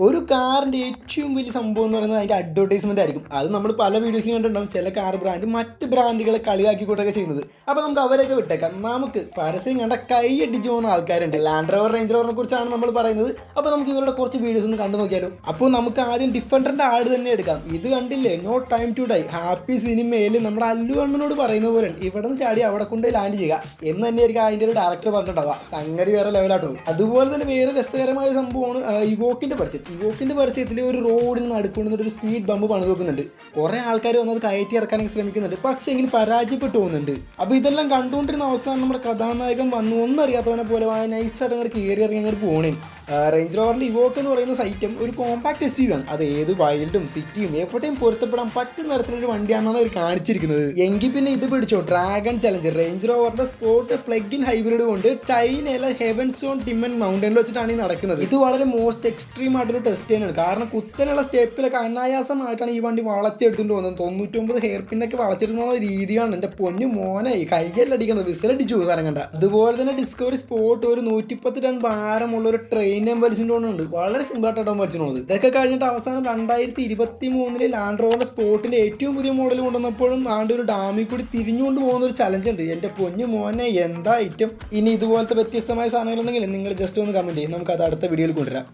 ഒരു കാറിന്റെ ഏറ്റവും വലിയ സംഭവം എന്ന് പറയുന്നത് അതിന്റെ അഡ്വർടൈസ്മെന്റ് ആയിരിക്കും. അത് നമ്മൾ പല വീഡിയോസിലും കണ്ടിട്ടുണ്ടാവും. ചില കാർ ബ്രാൻഡ് മറ്റ് ബ്രാൻഡുകളെ കളിയാക്കിക്കൊണ്ടൊക്കെ ചെയ്യുന്നത്. അപ്പോൾ നമുക്ക് അവരെയൊക്കെ വിട്ടേക്കാം. നമുക്ക് പരസ്യം കണ്ട കൈ അടിച്ചു പോകുന്ന ആൾക്കാരുണ്ട്. ലാൻഡ് റോവർ റേഞ്ച് റോവറിനെ കുറിച്ചാണ് നമ്മൾ പറയുന്നത്. അപ്പോൾ നമുക്ക് ഇവരുടെ കുറച്ച് വീഡിയോസ് ഒന്ന് കണ്ടു നോക്കിയാലോ. അപ്പോൾ നമുക്ക് ആദ്യം ഡിഫൻഡറിന്റെ ആട് തന്നെ എടുക്കാം. ഇത് കണ്ടില്ലേ? No Time to Die Happy സിനിമയിൽ നമ്മുടെ അല്ലു അണ്ണനോട് പറയുന്ന പോലെ ഇവിടെ നിന്ന് ചാടി അവിടെ കൊണ്ട് ലാൻഡ് ചെയ്യുക. എന്ന് തന്നെയായിരിക്കും അതിന്റെ ഒരു ഡയറക്ടർ പറഞ്ഞിട്ടുണ്ടാവുക. സംഗതി വേറെ ലെവലാട്ടോ അതുപോലെ തന്നെ വേറെ രസകരമായ സംഭവമാണ് ഈ ഇവോക്കിന്റെ പരസ്യം. ഇവോക്കിന്റെ പരസ്യത്തിൽ ഒരു റോഡിന് നടുക്കൊണ്ടുന്ന ഒരു സ്പീഡ് ബമ്പ് പണിത് വെക്കുന്നുണ്ട്. കുറേ ആൾക്കാർ വന്നത് കയറ്റി ഇറക്കാനൊക്കെ ശ്രമിക്കുന്നുണ്ട്. പക്ഷേ എങ്കിൽ പരാജയപ്പെട്ടു പോകുന്നുണ്ട്. അപ്പോൾ ഇതെല്ലാം കണ്ടുകൊണ്ടിരുന്ന അവസാനം നമ്മുടെ കഥാനായകൻ വന്നു. ഒന്നും അറിയാത്തവനെ പോലെ നൈസായിട്ട് അങ്ങോട്ട് കയറി ഇറങ്ങി അങ്ങോട്ട് പോകണേ റേഞ്ച് റോവറിന്റെ ഇവോക്ക് എന്ന് പറയുന്ന സൈറ്റം ഒരു കോമ്പാക്ട് എസ് യു ആണ്. അത് ഏത് വൈൽഡും സിറ്റിയും എപ്പോഴത്തെയും പൊരുത്തപ്പെടാൻ പറ്റുന്ന തരത്തിലൊരു വണ്ടിയാണെന്നാണ് അവർ കാണിച്ചിരിക്കുന്നത്. എങ്കിൽ പിന്നെ ഇത് പിടിച്ചോ ഡ്രാഗൺ ചലഞ്ച് റേഞ്ച് റോവറിന്റെ സ്പോർട്ട് പ്ലഗ് ഇൻ ഹൈബ്രിഡ് കൊണ്ട് ചൈനയിലെ ഹെവൻ സോൺ ടിമ്മൻ മൗണ്ടനിൽ വെച്ചിട്ടാണ് ഈ നടക്കുന്നത്. ഇത് വളരെ മോസ്റ്റ് എക്സ്ട്രീം ആയിട്ടൊരു ടെസ്റ്റ് തന്നെയാണ്. കാരണം കുത്തനുള്ള സ്റ്റെപ്പിലൊക്കെ അനായാസമായിട്ടാണ് ഈ വണ്ടി വളച്ചെടുത്തുകൊണ്ട് പോകുന്നത് തൊണ്ണൂറ്റൊമ്പത് ഹെയർ പിന്നൊക്കെ വളച്ചെടുക്കുന്ന രീതിയാണ് എന്റെ പൊന്നു മോനെ. കൈകളിലടിക്കുന്നത് വിസിലടിച്ചു സാധനം കണ്ട അതുപോലെ തന്നെ ഡിസ്കവറി സ്പോർട്ട് ഒരു നൂറ്റിപ്പത്ത് ടൺ ഭാരമുള്ള ഒരു ട്രെയിനും വലിച്ചുകൊണ്ട് ഉണ്ട് വളരെ സിമ്പിളായിട്ടാണ് വലിച്ചുകൊണ്ട് പോകുന്നത് ഇതൊക്കെ കഴിഞ്ഞിട്ട് അവസാനം രണ്ടായിരത്തി ഇരുപത്തി മൂന്നിൽ ലാൻഡ് റോവർ സ്പോർട്ടിന്റെ ഏറ്റവും പുതിയ മോഡൽ കൊണ്ടുവന്നപ്പോഴും ആണ്ട് ഒരു ഡാമിൽ കൂടി തിരിഞ്ഞുകൊണ്ട് പോകുന്ന ഒരു ചലഞ്ച് ഉണ്ട്. എന്റെ പൊന്നു മോനെ എന്താ ഐറ്റം ഇനി ഇതുപോലത്തെ വ്യത്യസ്തമായ സാധനങ്ങളുണ്ടെങ്കിൽ നിങ്ങൾ ജസ്റ്റ് ഒന്ന് കമന്റ് ചെയ്യും. നമുക്ക് അത് അടുത്ത വീഡിയോയിൽ കൊണ്ടുവരാം.